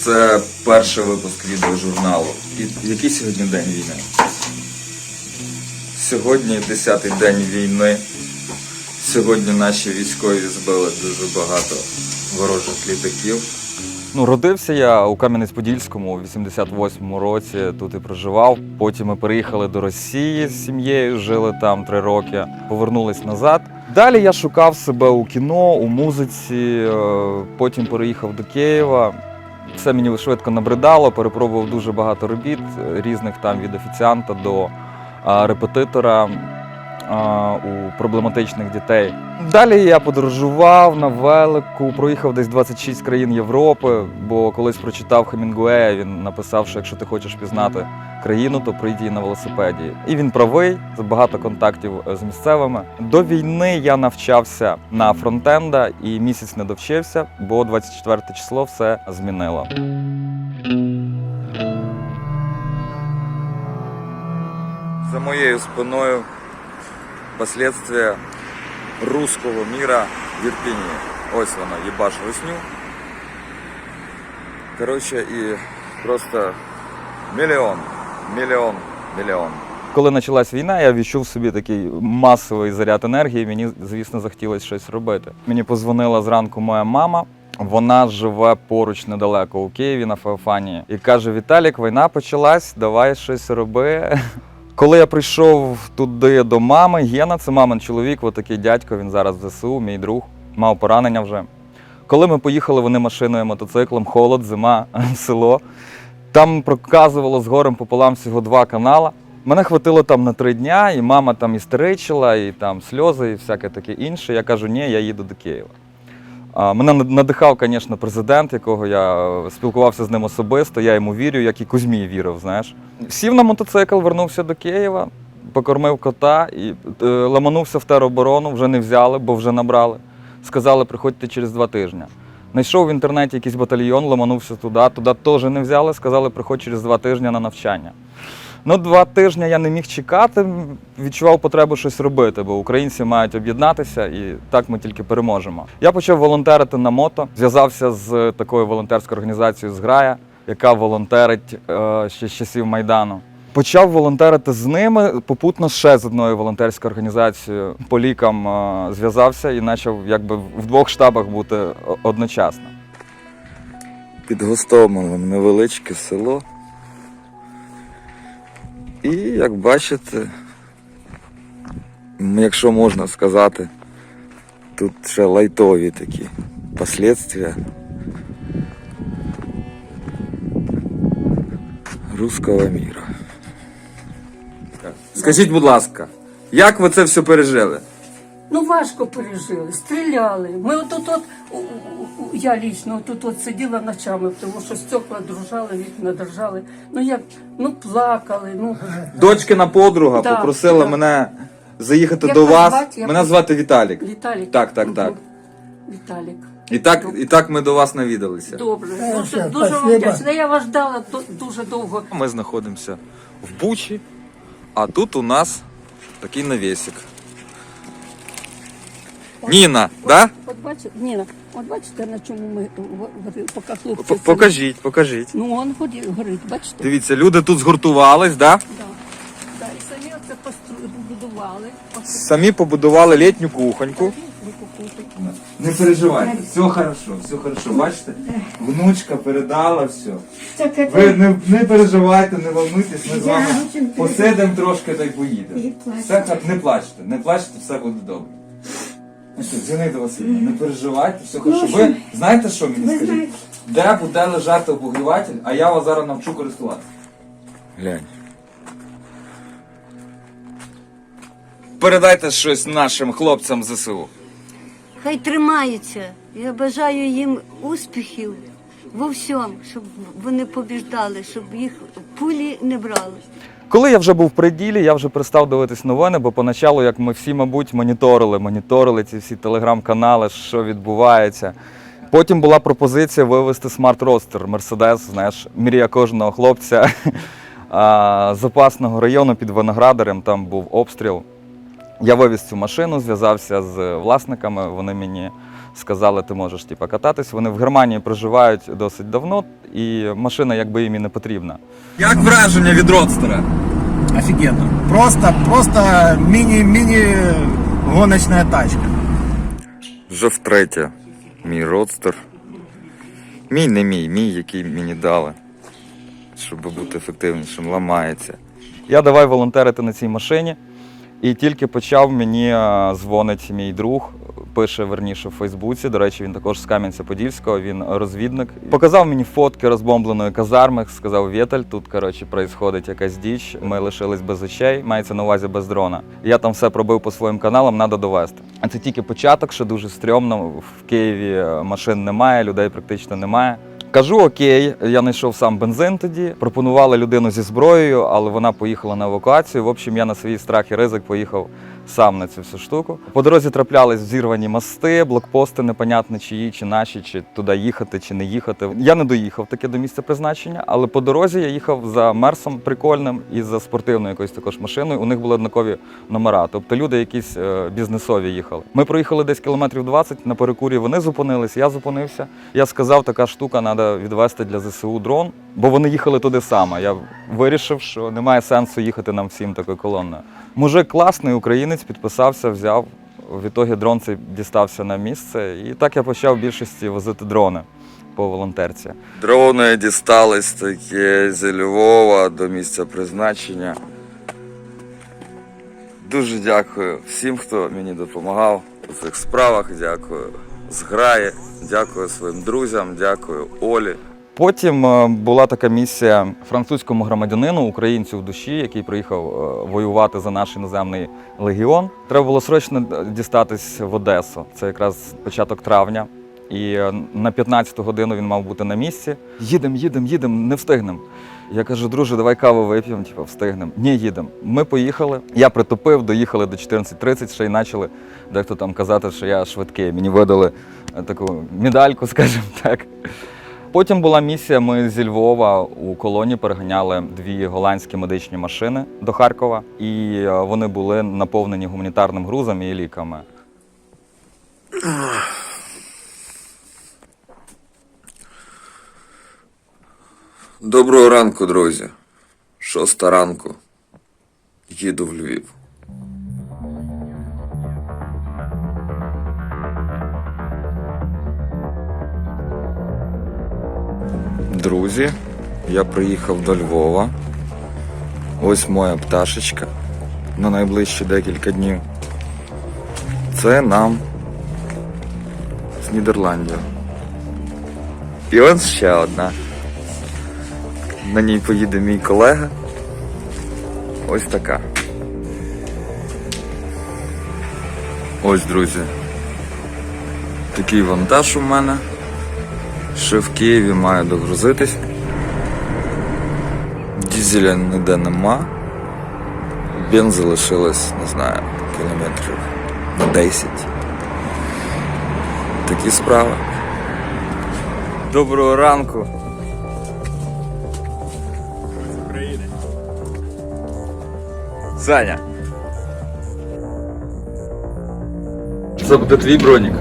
Це перший випуск відеожурналу. І який сьогодні день війни? Сьогодні 10-й день війни. Сьогодні наші військові збили дуже багато ворожих літаків. Ну, родився я у Кам'янець-Подільському у 88-му році, тут і проживав. Потім ми переїхали до Росії з сім'єю, жили там три роки, повернулись назад. Далі я шукав себе у кіно, у музиці, е, потім переїхав до Києва. Все мені швидко набридало, перепробував дуже багато робіт, е, різних там від офіціанта до репетитора а, у проблематичних дітей. Далі я подорожував на велику, проїхав десь 26 країн Європи, бо колись прочитав Хемінгуея, він написав, що якщо ти хочеш пізнати країну, то прийди її на велосипеді. І він правий, багато контактів е, з місцевими. До війни я навчався на фронтенда і місяць не довчився, бо 24 число все змінило. За моєю спиною последствия русского мира в Ірпіні. Ось вона, їбаш русню. Коротше, і просто мільйон, мільйон, мільйон. Коли почалась війна, я відчув собі такий масовий заряд енергії. Мені, звісно, захотілося щось робити. Мені позвонила зранку моя мама. Вона живе поруч недалеко у Києві на Феофанії і каже: Віталік, війна почалась, давай щось роби. Коли я прийшов туди до мами, Гена, це мамин чоловік, отакий дядько, він зараз в ЗСУ, мій друг, мав поранення вже. Коли ми поїхали вони машиною, мотоциклом, холод, зима, село. Там проказувало з горем пополам всього два канала. Мене хватило там на три дня, і мама там істеричила, і там сльози, і всяке таке інше. Я кажу, ні, я їду до Києва. Мене надихав, звісно, президент, якого я е, спілкувався з ним особисто. Я йому вірю, як і Кузьмі вірив. Знаєш, сів на мотоцикл, вернувся до Києва, покормив кота і е, ламанувся в тероборону. Вже не взяли, бо вже набрали. Сказали, приходьте через два тижні. Знайшов в інтернеті якийсь батальйон, ламанувся туди, туди теж не взяли, сказали, приходь через два тижні на навчання. Ну, два тижні я не міг чекати, відчував потребу щось робити, бо українці мають об'єднатися і так ми тільки переможемо. Я почав волонтерити на мото, зв'язався з такою волонтерською організацією Зграя, яка волонтерить е, ще з часів Майдану. Почав волонтерити з ними, попутно ще з одною волонтерською організацією по лікам е, зв'язався і почав якби в двох штабах бути одночасно. Під Гостомелем невеличке село. І як бачите, якщо можна сказати, тут ще лайтові такі последствия русского міра. Скажіть, будь ласка, як ви це все пережили? Ну важко пережили, стріляли. Ми отут от, я лічно тут от сиділа ночами, тому що стекла дружали, вікна держали. Ну як, ну плакали, ну Дочкина подруга Да, попросила да. мене заїхати Як до вас звати? Мене звати Віталік. Віталік. Так, так, так. Віталік. І так, і так ми до вас навідалися. Добре, дуже, дуже вам вдячна. Я вас ждала дуже довго. Ми знаходимося в Бучі, а тут у нас такий навісик. Ніна, да? От бачите, Ніна, от бачите, на чому ми говорили, поки хлопці. П- Покажіть, покажіть. Ну, он ході, горить, бачите? Дивіться, люди тут згуртувались, да? Да. Да, і самі оце постру- побудували. Самі побудували літню кухоньку. Не переживайте, все хорошо, все хорошо. Бачите? Внучка передала все. Ви не, не переживайте, не волнуйтесь, ми з вами очень посидимо трошки та й поїдемо. Все, не плачте, не плачте, все буде добре. Ну що, Зінаїда Васильівна, не переживайте, все хорошо. Ви знаєте, що мені скажіть? Де буде лежати обогріватель, а я вас зараз навчу користуватися. Глянь. Передайте щось нашим хлопцям ЗСУ. Хай тримаються. Я бажаю їм успіхів во всьому, щоб вони побіждали, щоб їх пулі не брали. Коли я вже був при ділі, я вже перестав дивитись новини, бо поначалу, як ми всі, мабуть, моніторили, моніторили ці всі телеграм-канали, що відбувається. Потім була пропозиція вивезти смарт-ростер Мерседес, знаєш, мрія кожного хлопця а, запасного району під Виноградарем, там був обстріл. Я вивіз цю машину, зв'язався з власниками, вони мені сказали, ти можеш типу, кататись. Вони в Германії проживають досить давно, і машина якби їм і не потрібна. Як враження від родстера? Офигенно. Просто, просто гоночная тачка. Вже втретє. Мій родстер. Мій не мій, мій, який мені дали. Щоб бути ефективнішим, ламається. Я давай волонтерити на цій машині, і тільки почав мені е, дзвонить мій друг, пише верніше в Фейсбуці. До речі, він також з Кам'янця-Подільського, він розвідник. Показав мені фотки розбомбленої казарми, сказав Вєтель, тут коротше происходить якась діч. Ми лишились без очей, мається на увазі без дрона. Я там все пробив по своїм каналам, треба довести. А це тільки початок, що дуже стрьомно. В Києві е, машин немає, людей практично немає. Кажу, окей, я знайшов сам бензин тоді. Пропонували людину зі зброєю, але вона поїхала на евакуацію. В общем, я на свій страх і ризик поїхав сам на цю всю штуку. По дорозі траплялись зірвані мости, блокпости, непонятно чиї, чи наші, чи туди їхати, чи не їхати. Я не доїхав таки до місця призначення, але по дорозі я їхав за мерсом прикольним і за спортивною якоюсь також машиною. У них були однакові номера. Тобто люди якісь е, бізнесові їхали. Ми проїхали десь кілометрів 20 на перекурі. Вони зупинились, я зупинився. Я сказав, така штука треба відвести для ЗСУ дрон, бо вони їхали туди саме. Я вирішив, що немає сенсу їхати нам всім такою колонною. Мужик класний, українець, підписався, взяв. В ітогі дрон цей дістався на місце, і так я почав в більшості возити дрони по волонтерці. Дрони дістались такі зі Львова до місця призначення. Дуже дякую всім, хто мені допомагав у цих справах. Дякую зграї, дякую своїм друзям, дякую Олі. Потім е, була така місія французькому громадянину, українцю в душі, який приїхав е, воювати за наш іноземний легіон. Треба було срочно дістатись в Одесу. Це якраз початок травня. І е, на 15-ту годину він мав бути на місці. Їдемо, їдемо, їдемо, не встигнемо. Я кажу, друже, давай каву вип'ємо, типу, встигнемо. Ні, їдемо. Ми поїхали. Я притупив, доїхали до 14.30, ще й почали дехто там казати, що я швидкий. Мені видали е, таку медальку, скажімо так. Потім була місія. Ми зі Львова у колоні переганяли дві голландські медичні машини до Харкова, і е, вони були наповнені гуманітарним грузом і ліками. Доброго ранку, друзі. Шоста ранку. Їду в Львів. Друзі, я приїхав до Львова. Ось моя пташечка на найближчі декілька днів. Це нам з Нідерландів. І ось ще одна. На ній поїде мій колега. Ось така. Ось, друзі. Такий вантаж у мене. Ще в Києві маю догрузитись. Дізеля ніде нема. Бензи лишилось, не знаю, кілометрів на 10. Такі справи. Доброго ранку. Саня. Це буде твій бронік.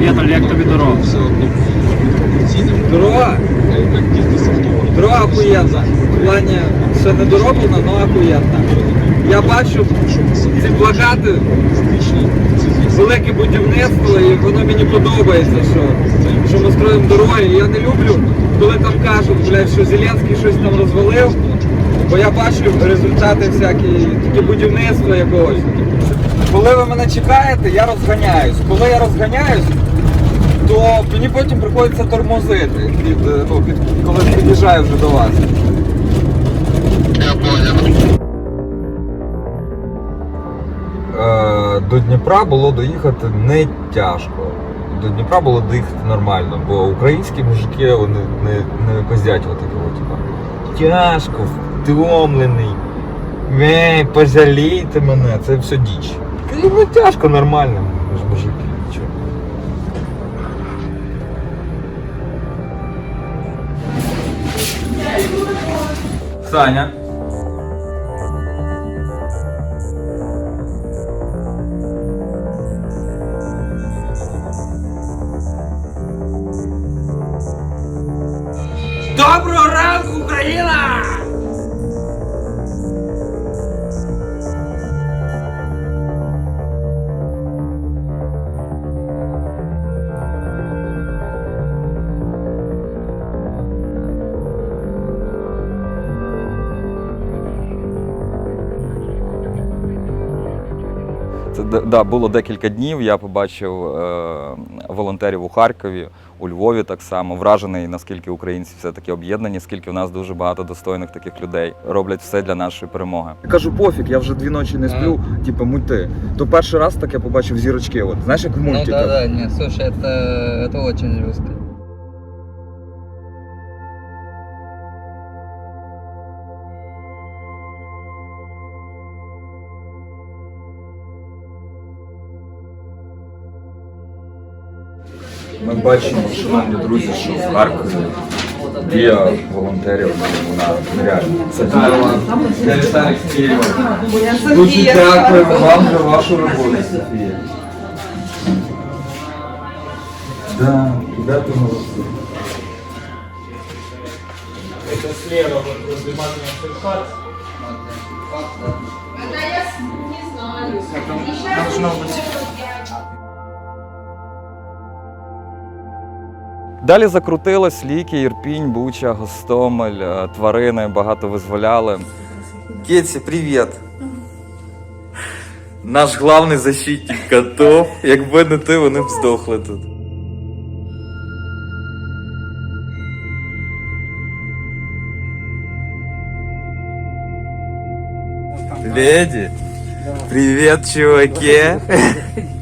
Віталь, як тобі дорога? Дорога? Дорога охуєнна. В плані ще не дороблена, але охуєнна. Я бачу ці плакати, велике будівництво, і воно мені подобається, що, що ми строїмо дороги. Я не люблю, коли там кажуть, блядь, що Зеленський щось там розвалив, бо я бачу результати всякі, таке будівництво якогось. Коли ви мене чекаєте, я розганяюсь. Коли я розганяюсь, то мені потім приходиться тормозити, під, е, ну, під, коли під'їжджаю вже до вас. Е, До Дніпра було доїхати не тяжко. До Дніпра було доїхати нормально, бо українські мужики вони не, не пиздять отакого, типа. Тяжко, втомлений. Ей, пожалійте мене, це все діч. ну тяжко нормально. Мужики. Саня. Доброго ранку, Україна! Да, було декілька днів. Я побачив е, волонтерів у Харкові, у Львові так само. Вражений, наскільки українці все-таки об'єднані, скільки в нас дуже багато достойних таких людей роблять все для нашої перемоги. Я кажу, пофіг, я вже дві ночі не сплю, типу мульти. То перший раз так я побачив зірочки. От знаєш, як в Ну мультиках. да, да, нет, слушай, это, это очень русское. Ми бачимо, шановні друзі, що в Харкові дія волонтерів вона нереальна. Це Києва. Я Віталій Києва. Дуже дякую вам за вашу роботу, Софія. Да, ребята молодці. Далі закрутилось ліки, Ірпінь, Буча, Гостомель, е, тварини, багато визволяли. Кетя, привіт. Наш главний защитник котов. Якби не ти, вони б здохли тут. Леди, привет, чуваки.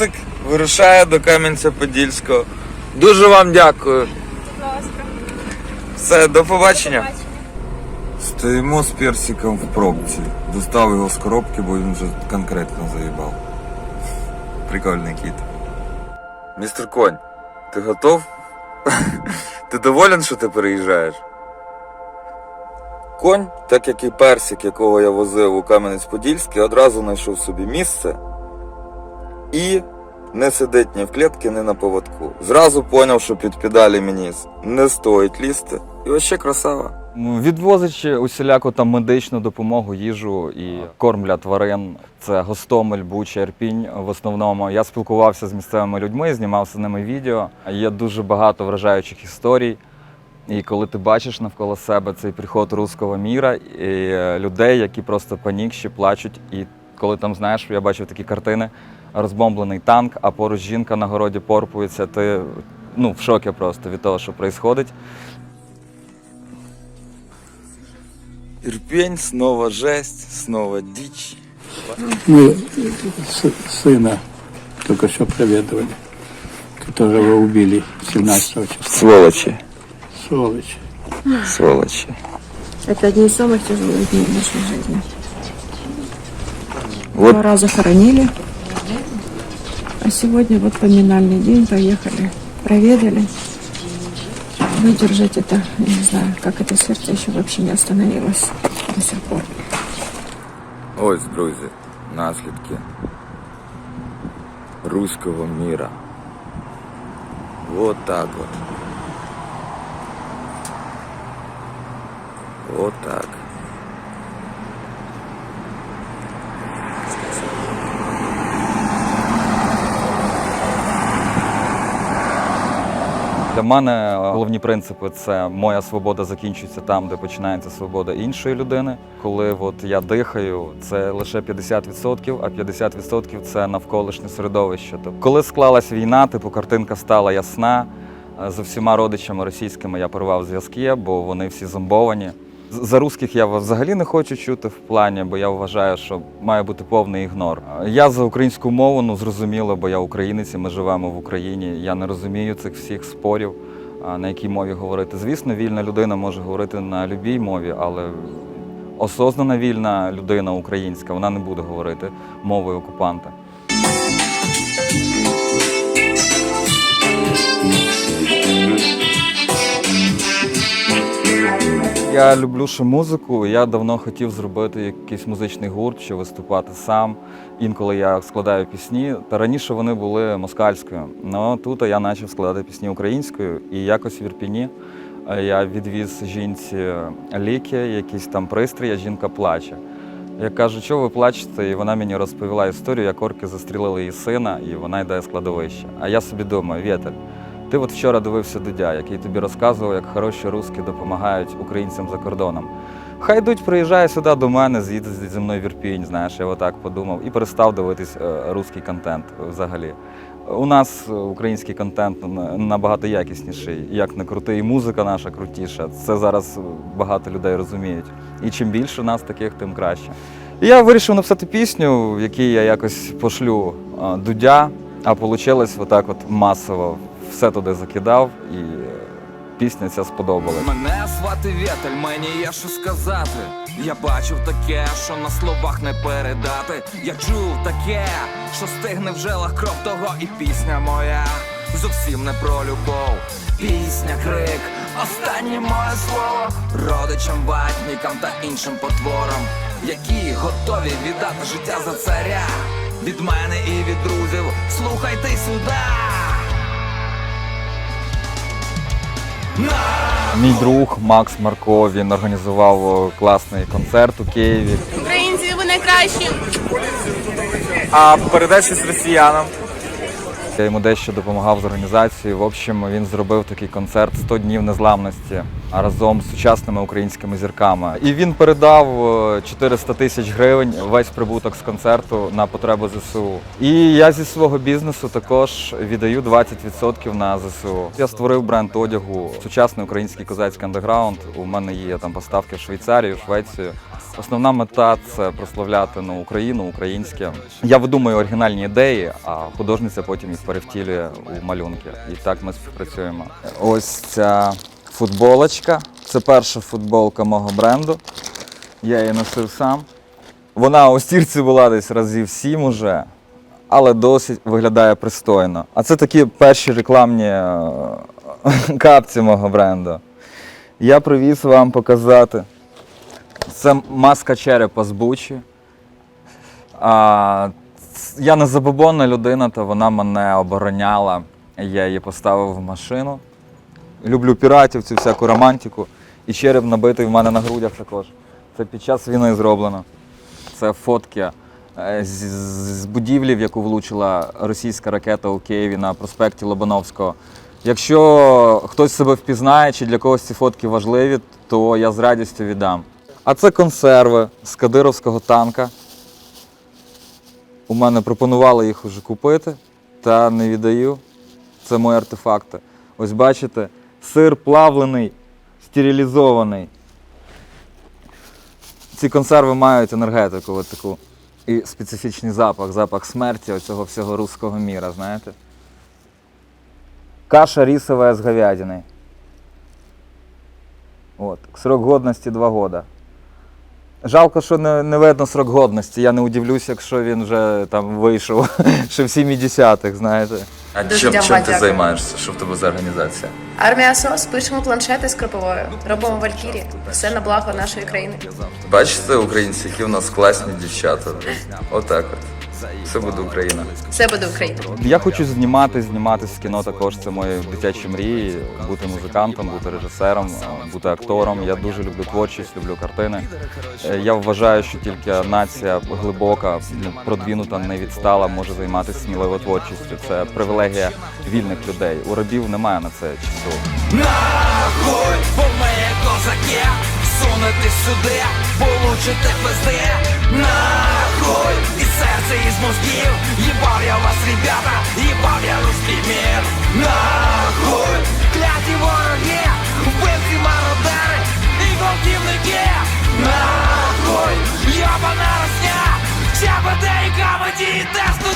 Персик вирушає до Кам'янця-Подільського. Дуже вам дякую. Все, до побачення. Стоїмо з персиком в пробці. Достав його з коробки, бо він вже конкретно заїбав. Прикольний кіт. Містер Конь, ти готов? ти доволен, що ти переїжджаєш? Конь, так як і персик, якого я возив у Кам'янець-Подільський, одразу знайшов собі місце і не сидить ні в клітці, ні на поводку. Зразу поняв, що під педалі мені не стоїть лізти. І ось ще красава. Відвозячи усіляку там медичну допомогу, їжу і корм для тварин. Це Гостомель, Буча, Ірпінь в основному. Я спілкувався з місцевими людьми, знімав з ними відео. Є дуже багато вражаючих історій. І коли ти бачиш навколо себе цей приход руського міра і е, людей, які просто панікші, плачуть. І коли там знаєш, я бачив такі картини, розбомблений танк, а поруч жінка на городі порпується, ти ну, в шокі просто від того, що відбувається. Ірпень, снова жесть, снова дичь. Мы с- сына только что проведывали, которого убили 17 числа. Сволочі. Сволочь. Сволочі. Это одни из самых тяжелых дней в нашей жизни. Вот. Два раза хоронили. А сегодня вот поминальный день, поехали, проведали. Выдержать это, я не знаю, как это сердце еще вообще не остановилось до сих пор. Ось, друзі, наслідки руського міра. Вот так от. Вот так. Для мене головні принципи це моя свобода закінчується там, де починається свобода іншої людини. Коли от я дихаю, це лише 50%, а 50% це навколишнє середовище. Тобто, коли склалась війна, типу картинка стала ясна. Е, З всіма родичами російськими я порвав зв'язки, бо вони всі зомбовані. За русських я взагалі не хочу чути в плані, бо я вважаю, що має бути повний ігнор. Я за українську мову, ну зрозуміло, бо я українець, і ми живемо в Україні. Я не розумію цих всіх спорів, на якій мові говорити. Звісно, вільна людина може говорити на будь-якій мові, але осознана вільна людина українська, вона не буде говорити мовою окупанта. Я люблю ще музику. Я давно хотів зробити якийсь музичний гурт чи виступати сам. Інколи я складаю пісні. Та раніше вони були москальською. Ну тут я почав складати пісні українською. І якось в Ірпіні е, я відвіз жінці ліки, якісь там пристрій, жінка плаче. Я кажу, чого ви плачете? І вона мені розповіла історію, як орки застрілили її сина, і вона йде з кладовища. А я собі думаю, Вєтель, ти от вчора дивився Дудя, який тобі розказував, як хороші русські допомагають українцям за кордоном. Хай йдуть, приїжджає сюди до мене, з'їде зі мною в Ірпінь, знаєш, я отак подумав і перестав дивитись е, русський контент взагалі. У нас е, український контент набагато якісніший, як не крутий, і музика наша крутіша. Це зараз багато людей розуміють. І чим більше нас таких, тим краще. І я вирішив написати пісню, в якій я якось пошлю е, дудя, а вийшло отак от масово. Все туди закидав, і е, пісня ця сподобалась. Мене звати Вєтель, мені є що сказати. Я бачив таке, що на словах не передати. Я чув таке, що стигне в жилах кров того, і пісня моя зовсім не про любов. Пісня, крик, останнє моє слово родичам, ватнікам та іншим потворам, які готові віддати життя за царя. Від мене і від друзів, слухайте сюди. Мій друг Макс Марко він організував класний концерт у Києві. Українці, ви найкращі. А передачі з росіянам. Я йому дещо допомагав з організацією. В общем, він зробив такий концерт «100 днів незламності разом з сучасними українськими зірками. І він передав е, 400 тисяч гривень весь прибуток з концерту на потреби ЗСУ. І я зі свого бізнесу також віддаю 20% на ЗСУ. Я створив бренд одягу сучасний український козацький андеграунд. У мене є там поставки в Швейцарію, Швецію. Основна мета це прославляти ну, Україну, українське. Я видумую оригінальні ідеї, а художниця потім їх перевтілює у малюнки. І так ми співпрацюємо. Ось ця футболочка. Це перша футболка мого бренду. Я її носив сам. Вона у стірці була десь разів сім уже, але досить виглядає пристойно. А це такі перші рекламні е, капці мого бренду. Я привіз вам показати. Це маска черепа з Бучі. А, я не забобонна людина, то вона мене обороняла. Я її поставив в машину. Люблю піратів, цю всяку романтику. І череп набитий в мене на грудях також. Це під час війни зроблено. Це фотки е, з, будівлі, в яку влучила російська ракета у Києві на проспекті Лобановського. Якщо хтось себе впізнає чи для когось ці фотки важливі, то я з радістю віддам. А це консерви з кадировського танка. У мене пропонували їх уже купити, та не віддаю. Це мої артефакти. Ось бачите, сир плавлений, стерилізований. Ці консерви мають енергетику от таку. І специфічний запах, запах смерті оцього всього руського міра, знаєте? Каша рисовая з говядиной. От. Срок годності 2 года. Жалко, що не, не видно срок годності. Я не удивлюся, якщо він вже там вийшов ще в 70-х, знаєте. А Дуже чим, дякую, чим ти дякую. займаєшся? Що в тебе за організація? Армія СОС, пишемо планшети з кроповою, робимо валькірі. Все на благо нашої країни. Бачите, українці, які в нас класні дівчата. Отак от. Все буде Україна. Все буде Україна. Я хочу знімати, зніматися в кіно також. Це мої дитячі мрії. Бути музикантом, бути режисером, бути актором. Я дуже люблю творчість, люблю картини. Е, Я вважаю, що тільки нація глибока, ну, продвинута, не відстала, може займатися сміливо творчістю. Це привілегія вільних людей. У рабів немає на це часу. Нахуй, бо ми є козаки, сунете сюди, получите пизди. Нахуй, сердце из мозгів Ебал я вас, ребята, ебал я русский мир Нахуй! Кляті вороги, вбивці мародери і гвалтівники Нахуй! Йобана росня, вся БД и камади и тесту